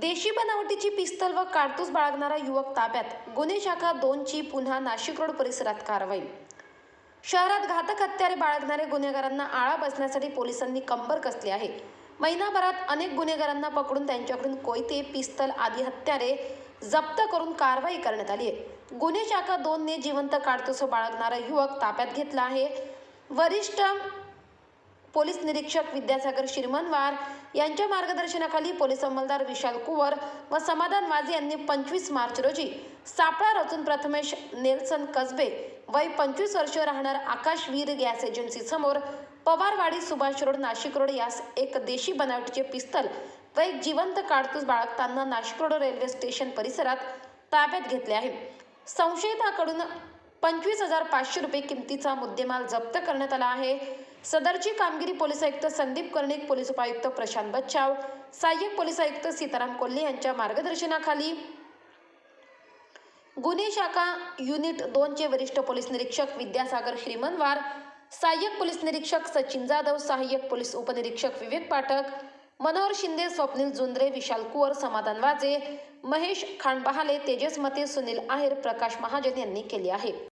देशी बनावटीची पिस्तल व काडतूस बाळगणारा युवक ताब्यात. गुन्हे शाखा दोनची पुन्हा नाशिक रोड परिसरात कारवाई. शहरात घातक हत्यारे बाळगणारे गुन्हेगारांना आळा बसण्यासाठी पोलिसांनी कंबर कसली आहे? महिनाभरात अनेक गुन्हेगारांना पकडून त्यांच्याकडून कोयते पिस्तल आदी हत्यारे जप्त करून कारवाई करण्यात आली आहे. गुन्हे शाखा दोनने जिवंत काडतूस बाळगणारा युवक ताब्यात घेतला आहे. वरिष्ठ पोलीस निरीक्षक विद्यासागर शिरमनवार यांच्या मार्गदर्शनाखाली पोलीस अंमलदार विशाल कुवर व समाधान वाजे यांनी पंचवीस मार्च रोजी सापळा रचून प्रथमेश नेल्सन कसबे वय पंचवीस वर्ष राहणार आकाशवीर गॅस एजन्सी समोर पवारवाडी सुभाष रोड नाशिक रोड यास एक देशी बनावटीचे पिस्तल व एक जिवंत काडतूस बाळगताना नाशिक रोड रेल्वे स्टेशन परिसरात ताब्यात घेतले आहे. संशयिताकडून पंचवीस हजार पाचशे रुपये किमतीचा मुद्देमाल जप्त करण्यात आला आहे. सदरची कामगिरी पोलीस आयुक्त संदीप कर्णिक पोलीस उपायुक्त प्रशांत बच्चाव सहाय्यक पोलीस आयुक्त सीताराम कोल्हे यांच्या मार्गदर्शनाखाली. गुन्हे शाखा युनिट दोनचे वरिष्ठ पोलीस निरीक्षक विद्यासागर श्रीमनवार सहाय्यक पोलीस निरीक्षक सचिन जाधव सहाय्यक पोलीस उपनिरीक्षक विवेक पाठक मनोहर शिंदे स्वप्नील जुंद्रे विशाल कुवर समाधान वाजे महेश खांडबहाले तेजस मते सुनील आहेर प्रकाश महाजन यांनी केले आहे.